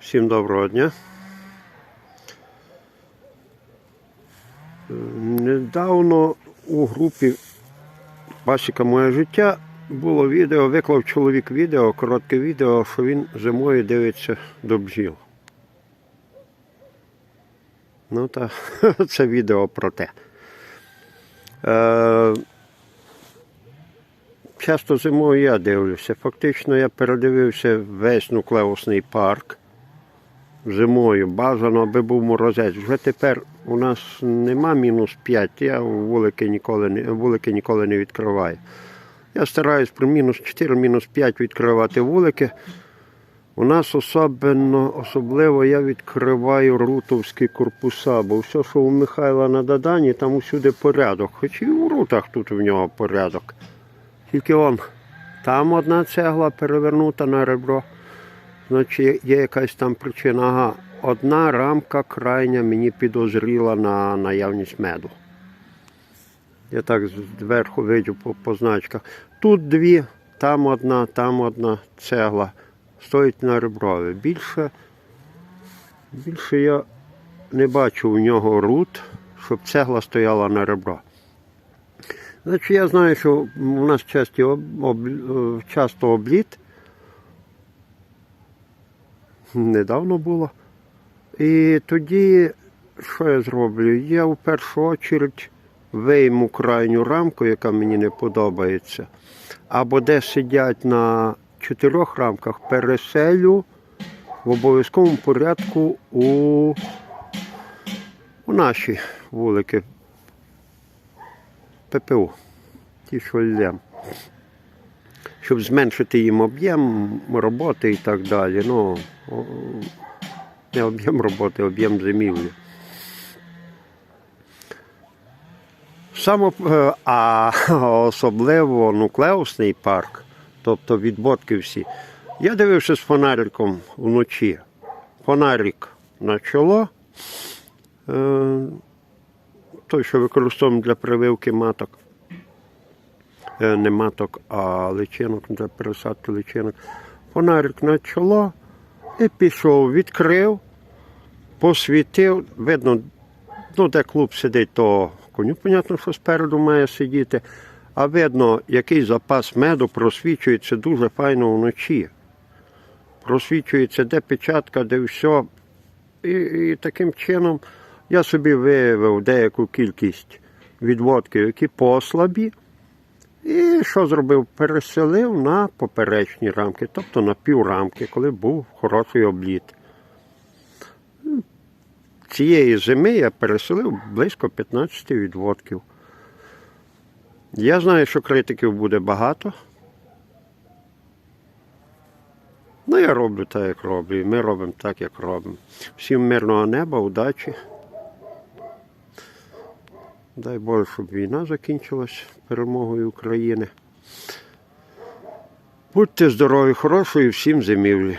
Всім доброго дня. Е, Недавно у групі Пасіка Моє життя було відео, виклав чоловік відео, коротке відео, що він зимою дивиться до бджіл. Ну та це відео про те. Е, часто зимою я дивлюся. Фактично я передивився весь нуклеусний парк зимою. Бажано, аби був морозець. Вже тепер у нас нема мінус 5, я вулики ніколи не, вулики ніколи не відкриваю. Я стараюсь при мінус 4, мінус 5 відкривати вулики. У нас особливо, особливо я відкриваю рутовські корпуса, бо все, що у Михайла на Дадані, там усюди порядок. Хоч і у рутах тут в нього порядок. Тільки он, там одна цегла перевернута на ребро. Значить, є якась там причина. Ага, одна рамка крайня мені підозріла на наявність меду. Я так зверху видю по, по значках. Тут дві, там одна, там одна цегла. Стоїть на реброві. Більше, більше я не бачу у нього рут, щоб цегла стояла на ребро. Значить, я знаю, що у нас часто обліт. Недавно було. І тоді, що я зроблю? Я в першу чергу вийму крайню рамку, яка мені не подобається. Або де сидять на чотирьох рамках, переселю в обов'язковому порядку у, у наші вулики ППУ, ті, що ллям. Щоб зменшити їм об'єм роботи і так далі. Ну, не об'єм роботи, об'єм зимівлі. Само, е, а особливо нуклеусний парк, тобто відводки всі. Я дивився з фонариком вночі. Фонарик на чоло. Е, той, що використовуємо для прививки маток. Е, Не маток, а личинок для пересадки личинок. Фонарик на чоло і пішов, відкрив, посвітив. Видно, ну, де клуб сидить, то коню, понятно, що спереду має сидіти. А видно, який запас меду просвічується дуже файно вночі. Просвічується, де печатка, де все. І, і таким чином я собі виявив деяку кількість відводків, які послабі. І що зробив? Переселив на поперечні рамки, тобто на піврамки, коли був хороший обліт. Цієї зими я переселив близько 15 відводків. Я знаю, що критиків буде багато. Ну, я роблю так, як роблю. і Ми робимо так, як робимо. Всім мирного неба, удачі. Дай Боже, щоб війна закінчилась перемогою України. Будьте здорові, хорошої всім зимівлі.